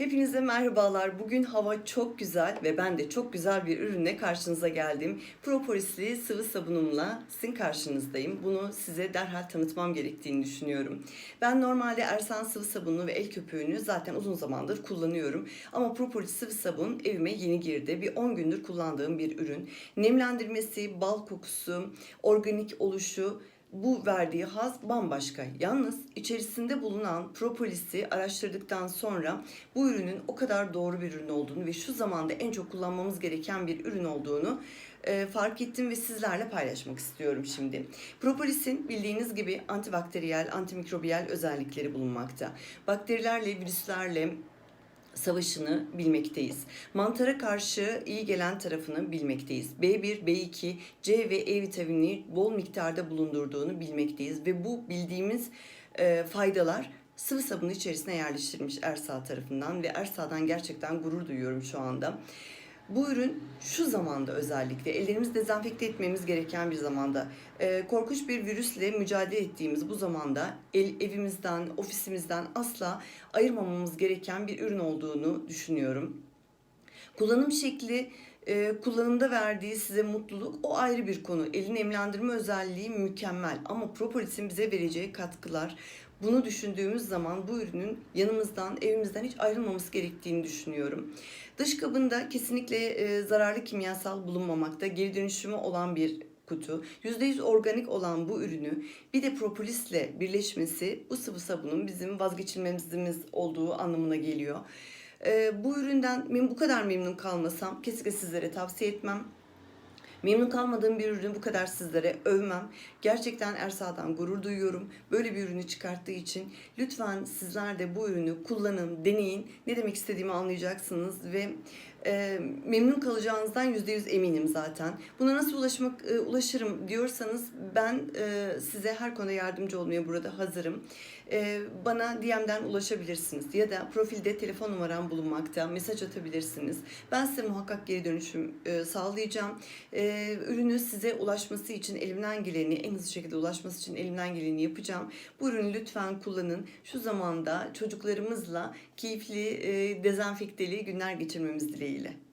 Hepinize merhabalar. Bugün hava çok güzel ve ben de çok güzel bir ürünle karşınıza geldim. Propolisli sıvı sabunumla sizin karşınızdayım. Bunu size derhal tanıtmam gerektiğini düşünüyorum. Ben normalde Ersan sıvı sabunu ve el köpüğünü zaten uzun zamandır kullanıyorum. Ama propolis sıvı sabun evime yeni girdi. Bir 10 gündür kullandığım bir ürün. Nemlendirmesi, bal kokusu, organik oluşu bu verdiği haz bambaşka. Yalnız içerisinde bulunan propolisi araştırdıktan sonra bu ürünün o kadar doğru bir ürün olduğunu ve şu zamanda en çok kullanmamız gereken bir ürün olduğunu e, fark ettim ve sizlerle paylaşmak istiyorum şimdi. Propolisin bildiğiniz gibi antibakteriyel, antimikrobiyal özellikleri bulunmakta. Bakterilerle, virüslerle, savaşını bilmekteyiz. Mantara karşı iyi gelen tarafını bilmekteyiz. B1, B2, C ve E vitamini bol miktarda bulundurduğunu bilmekteyiz ve bu bildiğimiz e, faydalar sıvı sabun içerisine yerleştirilmiş Ersa tarafından ve Ersa'dan gerçekten gurur duyuyorum şu anda. Bu ürün şu zamanda özellikle ellerimizi dezenfekte etmemiz gereken bir zamanda e, korkunç bir virüsle mücadele ettiğimiz bu zamanda el, evimizden, ofisimizden asla ayırmamamız gereken bir ürün olduğunu düşünüyorum. Kullanım şekli, e, kullanımda verdiği size mutluluk o ayrı bir konu. Elin nemlendirme özelliği mükemmel ama propolisin bize vereceği katkılar bunu düşündüğümüz zaman bu ürünün yanımızdan, evimizden hiç ayrılmaması gerektiğini düşünüyorum. Dış kabında kesinlikle e, zararlı kimyasal bulunmamakta, geri dönüşümü olan bir kutu. %100 organik olan bu ürünü bir de propolisle birleşmesi bu sıvı sabunun bizim vazgeçilmezimiz olduğu anlamına geliyor. Ee, bu üründen bu kadar memnun kalmasam kesinlikle sizlere tavsiye etmem. Memnun kalmadığım bir ürünü bu kadar sizlere övmem. Gerçekten Ersa'dan gurur duyuyorum. Böyle bir ürünü çıkarttığı için lütfen sizler de bu ürünü kullanın, deneyin. Ne demek istediğimi anlayacaksınız ve e, memnun kalacağınızdan %100 eminim zaten. Buna nasıl ulaşmak e, ulaşırım diyorsanız ben e, size her konuda yardımcı olmaya burada hazırım. E, bana DM'den ulaşabilirsiniz ya da profilde telefon numaram bulunmakta. Mesaj atabilirsiniz. Ben size muhakkak geri dönüşüm e, sağlayacağım. E, ürünü size ulaşması için elimden geleni, en hızlı şekilde ulaşması için elimden geleni yapacağım. Bu ürünü lütfen kullanın. Şu zamanda çocuklarımızla keyifli, e, dezenfekteli günler geçirmemiz dileğiyle.